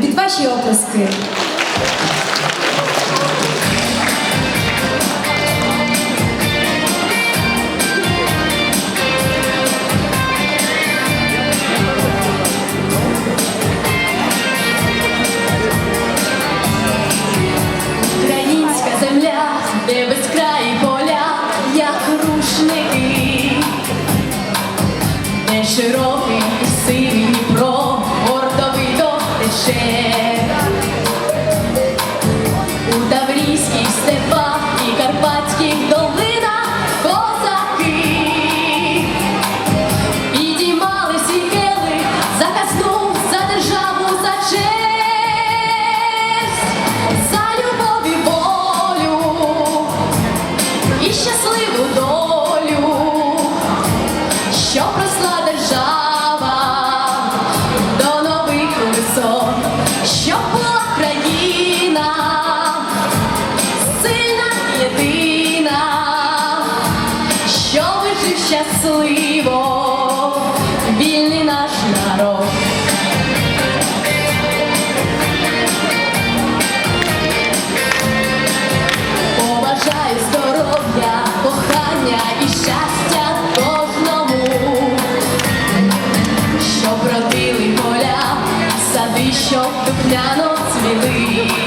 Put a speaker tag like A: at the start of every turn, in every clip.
A: Під ваші оплески.
B: sin. щоб дупляно цвіли.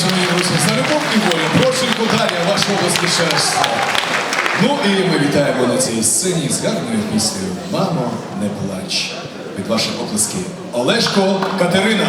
C: шановні друзі, за любов і волю. Прощенку далі ваш області шерство. Ну і ми вітаємо на цій сцені з гарною піснею Мамо, не плач. Від ваших оплесків. Олешко Катерина.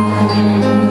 C: Thank you.